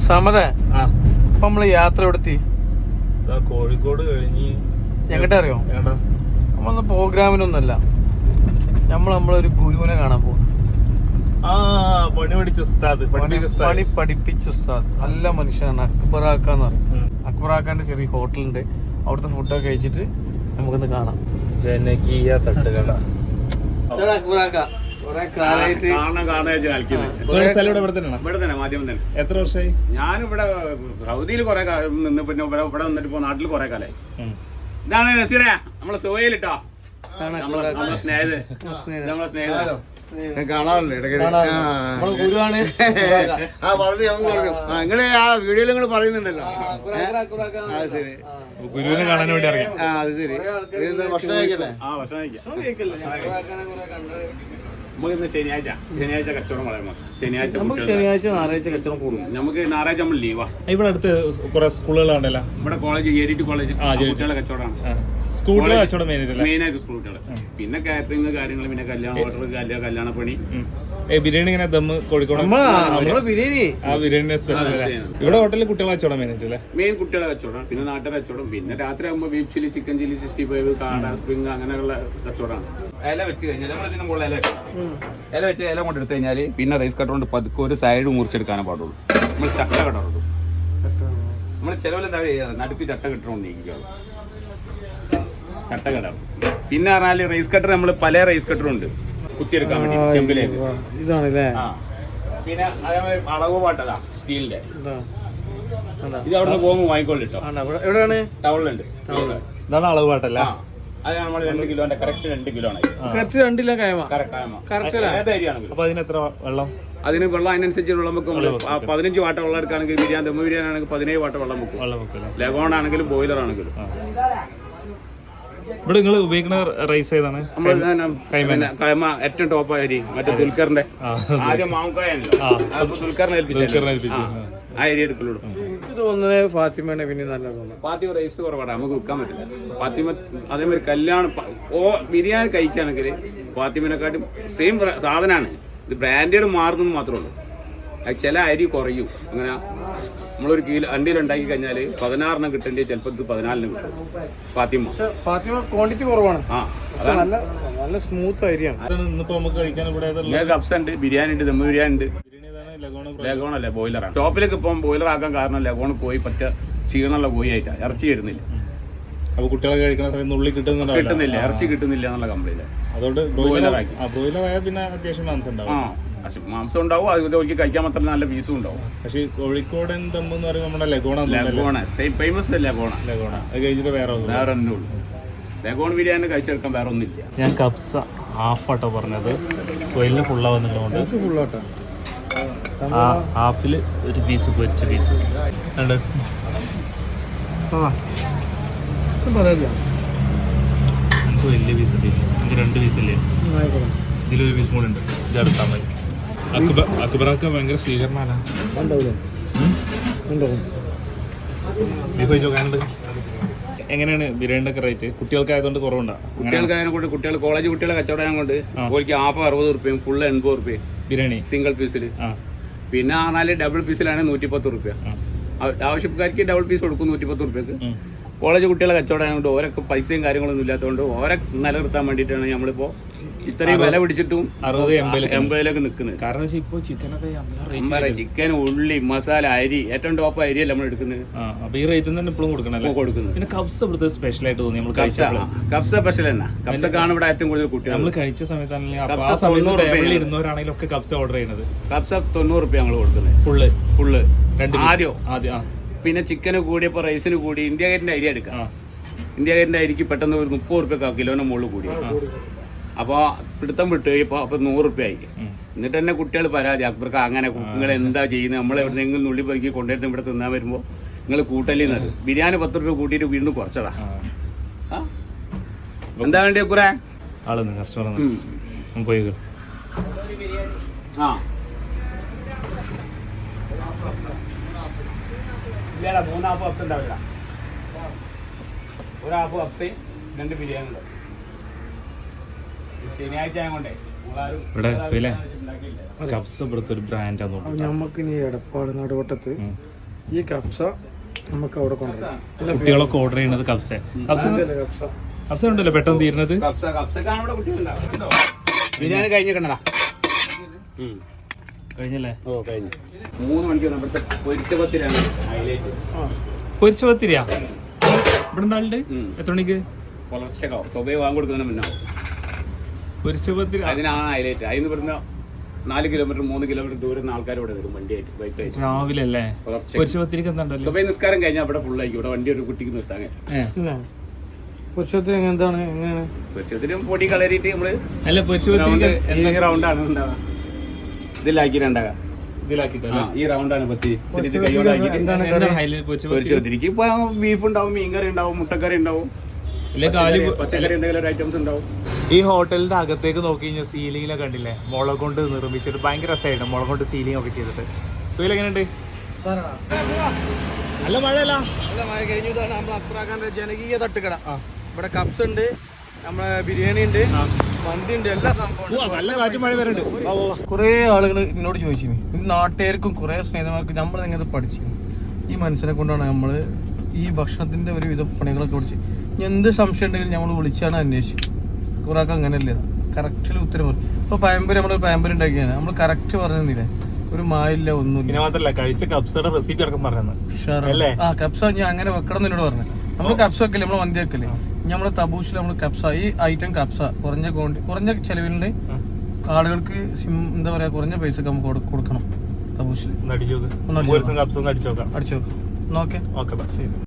സമത ഇപ്പൊ നമ്മൾ യാത്ര എടുത്തി ഇതാ കോഴിക്കോട് കഴിഞ്ഞ് എങ്ങോട്ടാ അറിയോ? നമ്മളൊന്നും പ്രോഗ്രാമിനൊന്നല്ല നമ്മൾ നമ്മളൊരു ഗുരുവിനെ കാണാൻ പോകും പണി പഠിച്ച ഉസ്താദ് പഠിപ്പിച്ച ഉസ്താദ്. പണി പഠിപ്പിച്ച ഉസ്താദ്. നല്ല മനുഷ്യനാണ്. അക്ബറാക്കാന്ന് പറയും. ഉം. അക്ബറാക്കാന്റെ ചെറിയ ഹോട്ടലുണ്ട്. അവിടുത്തെ ഫുഡൊക്കെ കഴിച്ചിട്ട് നമുക്കൊന്ന് കാണാം. ജനകീയ തട്ടുകട. അക്ബറാക്ക കാണാൻ ഇവിടെ തന്നെ മാധ്യമം തന്നെ. എത്ര വർഷമായി? ഞാനിവിടെ സൗദിയിൽ കുറെ കാലം നിന്ന് പിന്നെ ഇവിടെ ഇവിടെ വന്നിട്ട് ഇപ്പൊ നാട്ടിൽ കുറെ കാലായി. ഇതാണ് നസീറ നമ്മളെ സോയിലിട്ടോ? നമ്മളെ സ്നേഹിത സ്നേഹിത ഗുരുവാണ്. ആ പറഞ്ഞു പറഞ്ഞു. ആ നിങ്ങൾ ആ വീഡിയോയിൽ നിങ്ങൾ പറയുന്നുണ്ടല്ലോ. അത് ശരി. ഗുരുവിനെ കാണാൻ വേണ്ടി അറിയാം ആ അത് ശരി. ഭക്ഷണം കഴിക്കട്ടെ ആ ഭക്ഷണം കഴിക്കാം. നമുക്ക് ഇന്ന് ശനിയാഴ്ച. ശനിയാഴ്ച കച്ചവടം വളരെ മോശം. ശനിയാഴ്ച നമുക്ക് ശനിയാഴ്ച ഞായറാഴ്ച കച്ചവടം കൂടും നമുക്ക് ഞായറാഴ്ച നമ്മൾ ലീവാ ഇവിടെ അടുത്ത് കുറെ സ്കൂളുകളുണ്ടല്ലോ. ഇവിടെ കോളേജ് എഡിറ്റ് കോളേജ് ആ, JDT. കുട്ടികളുടെ കച്ചവടമാണ്. സ്കൂളിലെ കച്ചവടം മെയിൻ അല്ലേ മെയിൻ ആയിട്ട് സ്കൂൾ കുട്ടികൾ പിന്നെ കാറ്ററിംഗ് കാര്യങ്ങൾ പിന്നെ കല്യാണ ഓർഡർ കല്യാണ കല്യാണ പണി. ഏ ബിരിയാണി ഇങ്ങനെ ദമ്മ് കോഴിക്കോട്? നമ്മളെ നമ്മളെ ബിരിയാണി. ആ ബിരിയാണി സ്പെഷ്യൽ അല്ലേ? ഇവിടെ ഹോട്ടലിൽ കുട്ടികളെ കച്ചവടം മെയിൻ മെയിൻ കുട്ടികളെ കച്ചവടം പിന്നെ നാട്ടിലെ കച്ചവടം. പിന്നെ രാത്രി ആകുമ്പോൾ beef chilli chicken chilli sixty five കാട സ്പ്രിങ് അങ്ങനെയുള്ള കച്ചവടമാണ്. ഇല വെച്ച് കഴിഞ്ഞാൽ നമ്മൾ ഇതിന് മുകളിൽ ഇല വെക്കും. ഇല വെച്ച് ഇല കൊണ്ട് എടുത്തു കഴിഞ്ഞാൽ പിന്നെ റൈസ് കട്ടർ കൊണ്ട് പതുക്കെ ഒരു സൈഡ് മുറിച്ചെടുക്കാനേ പാടുള്ളൂ. നമ്മൾ ചട്ട കടറുള്ളൂ നമ്മൾ ചിലവിൽ എന്താ ചെയ്യാറ് നടുക്ക് ചട്ട നീക്കുകയുള്ളൂ ചട്ട കടറും പിന്നെ പറഞ്ഞാൽ റൈസ് കട്ടർ നമ്മൾ പല റൈസ് കട്ടറും ഉണ്ട്. കുത്തിയെടുക്കാൻ വേണ്ടി ചെമ്പിലേക്ക്. ഇതാണല്ലേ? പിന്നെ അതേമാതിരി അളവ് പാട്ടതാ സ്റ്റീലിന്റെ. ഇതാ. അവിടെ നിന്ന് പോകുമ്പോൾ വാങ്ങിക്കൊള്ളിട്ടോ ഇവിടെ- എവിടെയാണ്? ടൗണിലുണ്ട് ഇതാണ് അളവ് പാട്ടല്ല? നമ്മൾ രണ്ട് കിലോന്റെ കറക്റ്റ് രണ്ട് കിലോ ആണ്. കറക്റ്റ് രണ്ടില്ല കയമ. കറക്റ്റ് ഏത് അരി ആണെങ്കിലും അപ്പൊ അതിന് എത്ര വെള്ളം? അതിന് വെള്ളം അതിനനുസരിച്ച് വെള്ളം വെക്കും. പതിനഞ്ച് വാട്ട വെള്ളം എടുക്കുകയാണെങ്കിൽ ബിരിയാണി ദമ്മ ബിരിയാണി ആണെങ്കിൽ പതിനേഴ് വാട്ട വെള്ളം വെക്കും. ലഗോൺ ആണെങ്കിലും ബോയിലർ ആണെങ്കിലും. ഇവിടെ നിങ്ങൾ ഉപയോഗിക്കുന്ന റൈസ് ഏതാണ്? കൈമ ഏറ്റവും ടോപ്പ് അരി മറ്റേ ദുൽഖറിന്റെ. ആ ആദ്യം മാവുക്കായ ദുൽഖറിനെ ഏൽപ്പിച്ചു. ആ അരി എടുക്കുള്ളൂ തോന്നുന്നത് ഫാത്തിമയാണ് പിന്നെ നല്ല തോന്നുന്നത്. ഫാത്തിമ റൈസ് കുറവാണ് നമുക്ക് വിൽക്കാൻ പറ്റില്ല. ഫാത്തിമ അതേമാതിരി കല്യാണം ഓ ബിരിയാണി കഴിക്കുകയാണെങ്കിൽ ഫാത്തിമനെക്കാട്ടും സെയിം സാധനമാണ്. ഇത് ബ്രാൻഡേഡ് മാറുന്നത് മാത്രമേ ഉള്ളൂ. അത് ചില അരി കുറയും. അങ്ങനെ നമ്മളൊരു കിലോ അണ്ടിയിൽ ഉണ്ടാക്കി കഴിഞ്ഞാൽ പതിനാറിന് കിട്ടേണ്ടി ചിലപ്പോൾ ഇത് പതിനാലിന് കിട്ടും. ഫാത്തിമ. ഫാത്തിമ ക്വാണ്ടിറ്റി കുറവാണ്. ആ നല്ല നല്ല സ്മൂത്ത് അരിയാണ്. ഇന്നിപ്പോ നമുക്ക് കഴിക്കാൻ ഇവിടെ കപ്സ ഉണ്ട് ബിരിയാണി ഉണ്ട് ദമ്മ ബിരിയാണി ഉണ്ട്. ലഗോൺ അല്ലേ ബോയിലറാണ്. ഷോപ്പിലേക്ക് ഇപ്പം ബോയിലർ ആക്കാൻ കാരണം ലഗോൺ പോയി പറ്റ ക്ഷീണമുള്ള പോയി ആയിട്ടാ. ഇറച്ചി വരുന്നില്ല. അപ്പൊ കുട്ടികളെ കഴിക്കുന്ന സമയത്ത് ഉള്ളി കിട്ടുന്നുണ്ടോ കിട്ടുന്നില്ല ഇറച്ചി കിട്ടുന്നില്ല എന്നുള്ള കംപ്ലൈന്റ് അതുകൊണ്ട് ബ്രോയിലർ ആ ബ്രോയിലർ ആയാൽ പിന്നെ അത്യാവശ്യം മാംസം ഉണ്ടാവും. പക്ഷെ മാംസം ഉണ്ടാവും അത് ഒരിക്കൽ കഴിക്കാൻ മാത്രം നല്ല പീസും ഉണ്ടാവും. പക്ഷേ കോഴിക്കോടൻ ദമ്മ് എന്ന് പറയുമ്പോൾ നമ്മുടെ ലഗോണ ലഗോണ സെയിം ഫേമസ് ലഗോണ. ലഗോണ. അത് കഴിഞ്ഞിട്ട് വേറെ ഒന്നും വേറെ ഒന്നും ഉള്ളൂ ലഗോൺ ബിരിയാണി കഴിച്ചെടുക്കാൻ വേറെ ഒന്നുമില്ല ഞാൻ കപ്സ ഹാഫ് ആട്ടോ പറഞ്ഞത്. സൊയിലിന് ഫുള്ളാവുന്നുള്ളതുകൊണ്ട് ഫുള്ളാട്ടോ ആ ഹാഫിൽ ഒരു പീസ് പൊരിച്ച പീസ് ഉണ്ട് എനിക്ക് വലിയ പീസ് എനിക്ക് രണ്ട് പീസില്ലേ ഇതിലൊരു പീസ് കൂടെ ഉണ്ട്. ഇത് എടുത്താൽ മതി. അക്ബർ അക്ബറൊക്കെ ഭയങ്കര ഉണ്ടാവും ബീഫ് ചോക്കാനുണ്ട്. എങ്ങനെയാണ് ബിരിയാണിയുടെ ഒക്കെ റേറ്റ് കുട്ടികൾക്കായതുകൊണ്ട് കുറവുണ്ടോ? അങ്ങനെ കുട്ടികൾക്ക് അതിനെ കൊണ്ട് കുട്ടികൾ കോളേജ് കുട്ടികളെ കച്ചവടം കൊണ്ട് ഓർക്ക് ഹാഫ് അറുപത് റുപ്യയും ഫുൾ എൺപത് റുപ്യയും ബിരിയാണി? സിംഗിൾ പീസിൽ ആ. പിന്നെ ആണാൽ ഡബിൾ പീസിലാണ് നൂറ്റിപ്പത്ത് റുപ്യ. ആ. ആവശ്യക്കാർക്ക് ഡബിൾ പീസ് കൊടുക്കും നൂറ്റിപ്പത്ത് റുപ്യക്ക്. കോളേജ് കുട്ടികളെ കച്ചവടം ആയതുകൊണ്ട് ഓരൊക്കെ പൈസയും കാര്യങ്ങളൊന്നും ഇല്ലാത്തതുകൊണ്ട് ഓരെ നിലനിർത്താൻ വേണ്ടിയിട്ടാണ് നമ്മളിപ്പോ ഇത്രയും വില പിടിച്ചിട്ടും അറുപത് എൺപത് എൺപതിലേക്ക് നിൽക്കുന്നത് കാരണം ഇപ്പൊ ചിക്കനൊക്കെ ചിക്കൻ ഉള്ളി മസാല അരി ഏറ്റവും ടോപ്പ് അരിയല്ല നമ്മൾ എടുക്കുന്നത് അപ്പൊ ഈ റേറ്റ് തന്നെ ഇപ്പോഴും കൊടുക്കണല്ലേ? കൊടുക്കുന്നത് പിന്നെ കബ്സ ഇവിടുത്തെ സ്പെഷ്യൽ ആയിട്ട് തോന്നി നമ്മൾ കബ്സ കബ്സ സ്പെഷ്യൽ തന്നെ. കബ്സക്കാണ് ഇവിടെ ഏറ്റവും കൂടുതൽ കുട്ടികൾ നമ്മൾ കഴിച്ച സമയത്താണെങ്കിൽ സമയത്ത് ഇരുന്നൂറാണെങ്കിലൊക്കെ ഇരുന്നവരാണെങ്കിലും ഒക്കെ കബ്സ ഓർഡർ ചെയ്യുന്നത്. കബ്സ തൊണ്ണൂറ് റുപ്യ ഞങ്ങൾ കൊടുക്കുന്നത് ഫുള്ള്? ഫുള്ള്. രണ്ട് ആദ്യം? ആദ്യം പിന്നെ ചിക്കന് കൂടിയപ്പോൾ റൈസിന് കൂടി ഇന്ത്യ ഗേറ്റിന്റെ അരി എടുക്കാം. ആ. ഇന്ത്യ ഗേറ്റിന്റെ അരിക്ക് പെട്ടെന്ന് ഒരു മുപ്പത് റുപ്യ കിലോന് മുകളിൽ കൂടി അപ്പോൾ പിടുത്തം വിട്ട് ഇപ്പോൾ അപ്പോൾ നൂറ് റുപ്യ ആയി. എന്നിട്ട് തന്നെ കുട്ടികൾ പരാതി. അക്ബർക്ക് അങ്ങനെ നിങ്ങൾ എന്താ ചെയ്യുന്നത്? നമ്മൾ എവിടെയെങ്കിലും നുള്ളി പൊറുക്കി കൊണ്ടുവരുന്ന ഇവിടെ തിന്നാൻ വരുമ്പോൾ നിങ്ങൾ കൂട്ടലിന്നത് ബിരിയാണി പത്ത് റുപ്യ കൂട്ടിയിട്ട് വീണ്ടും കുറച്ചതാ? എന്താ വേണ്ടി. പോയി ആ. ഇല്ലടാ മൂന്നാപ്പ് അപ്സ് ഉണ്ടാവില്ല. ഒരു ആപ്പ് അപ്സയും രണ്ട് ബിരിയാണി ഉണ്ട് ശനിയാഴ്ച ആയതുകൊണ്ടേ നിങ്ങളാരും ഇവിടെ സുഖിലേ ഇവിടുത്തെ ഒരു ബ്രാൻഡാന്ന് തോന്നുന്നു നമുക്ക് ഇനി എടപ്പാട് നടുവട്ടത്ത്. ഈ കപ്സ നമുക്ക് അവിടെ കൊണ്ടുവരാം കുട്ടികളൊക്കെ ഓർഡർ ചെയ്യുന്നത് കപ്സ. കപ്സ കപ്സ? ഉണ്ടല്ലോ പെട്ടെന്ന് തീരുന്നത്? ബിരിയാണി കഴിഞ്ഞിട്ടുണ്ടടാ കഴിഞ്ഞല്ലേ? ഓ കഴിഞ്ഞു. മൂന്ന് മണിക്കൂർ ഇവിടുത്തെ പൊരിച്ച പത്തിരാണ് ഹൈലൈറ്റ് പൊരിച്ച പത്തിരിയാ ഇവിടെ എത്ര മണിക്ക്? പുലർച്ചക്കാവും സ്വഭയെ വാങ്ങി കൊടുക്കുന്നതിന് മുന്നാവും. പൊരിച്ച അതിനാണ് ഹൈലൈറ്റ് അതിന് ഇവിടുന്ന് നാല് കിലോമീറ്റർ മൂന്ന് കിലോമീറ്റർ ദൂരം ആൾക്കാർ ഇവിടെ വരും വണ്ടിയായിട്ട് ബൈക്കായിട്ട് രാവിലെ അല്ലേ നിസ്കാരം കഴിഞ്ഞാൽ ഇവിടെ ഫുള്ളായിരിക്കും ഇവിടെ വണ്ടി ഒരു കുട്ടിക്ക് നിർത്താൻ. ഇല്ല? എന്താണ്? എങ്ങനെയാണ്? പൊടി കളരിയിട്ട് നമ്മൾ അല്ല റൗണ്ട് ആണ് ഈ റൗണ്ടാണ് ഉണ്ടാവുക. ഈ പത്തി. ഇപ്പൊ ബീഫ് ഉണ്ടാവും മീൻകറി ഉണ്ടാവും മുട്ടക്കറി ഉണ്ടാവും. ഇല്ല കാലി പച്ചക്കറി- പച്ചക്കറി എന്തെങ്കിലും ഒരു ഐറ്റംസ് ഉണ്ടാവും. ഈ ഹോട്ടലിന്റെ അകത്തേക്ക് നോക്കി കഴിഞ്ഞാൽ സീലിംഗിലെ കണ്ടില്ലേ? മുളക് കൊണ്ട് നിർമ്മിച്ചിട്ട് ഭയങ്കര രസമായിട്ട് മുളക് കൊണ്ട് സീലിംഗ് ഒക്കെ ചെയ്തിട്ട്. സുഖം എങ്ങനെയുണ്ട്? നല്ല മഴയല്ല? നല്ല മഴ കഴിഞ്ഞു. നമ്മൾ അത്രാക്കാന്റെ ജനകീയ തട്ടുകട. ഇവിടെ കപ്സ് ഉണ്ട് നമ്മളെ ബിരിയാണി ഉണ്ട് മന്തി ഉണ്ട് എല്ലാ സംഭവം നല്ല കാറ്റും മഴ കുറേ ആളുകൾ എന്നോട് ചോദിച്ചു. ഇത് നാട്ടുകാർക്കും കുറേ സ്നേഹിതന്മാർക്കും നമ്മൾ ഇങ്ങനെ പഠിച്ചു. ഈ മനസ്സിനെ കൊണ്ടാണ് നമ്മൾ ഈ ഭക്ഷണത്തിന്റെ ഒരു വിധ പണികളൊക്കെ പഠിച്ചു. ഇനി എന്ത് സംശയം ഉണ്ടെങ്കിലും നമ്മൾ വിളിച്ചാണ് അന്വേഷിച്ചു കുറേ ആൾക്ക് അങ്ങനെയല്ലേ? കറക്റ്റിൽ ഉത്തരം പറയും ഇപ്പൊ പയമ്പര് നമ്മൾ പയമ്പര് ഉണ്ടാക്കിയാണ് നമ്മൾ കറക്റ്റ് പറഞ്ഞില്ലേ ഒരു മായില്ല ഒന്നും പിന്നെ മാത്രല്ല കഴിച്ച കപ്സയുടെ റെസിപ്പി അടക്കം? ആ കപ്സ ഞാൻ അങ്ങനെ വെക്കണം എന്ന് എന്നോട് പറഞ്ഞു നമ്മൾ കപ്സ വെക്കല്ലേ നമ്മൾ മന്തി വെക്കല്ലേ? ഇനി തബൂസിൽ നമ്മൾ കപ്സ ഈ ഐറ്റം കപ്സ കുറഞ്ഞ ക്വാണ്ടി കുറഞ്ഞ ചെലവിലുണ്ട്. ആളുകൾക്ക് സിം എന്താ പറയാ കുറഞ്ഞ പൈസ നമുക്ക് കൊടുക്കണം തബൂസിൽ അടിച്ചു നോക്ക്. ഓക്കെ ശരി.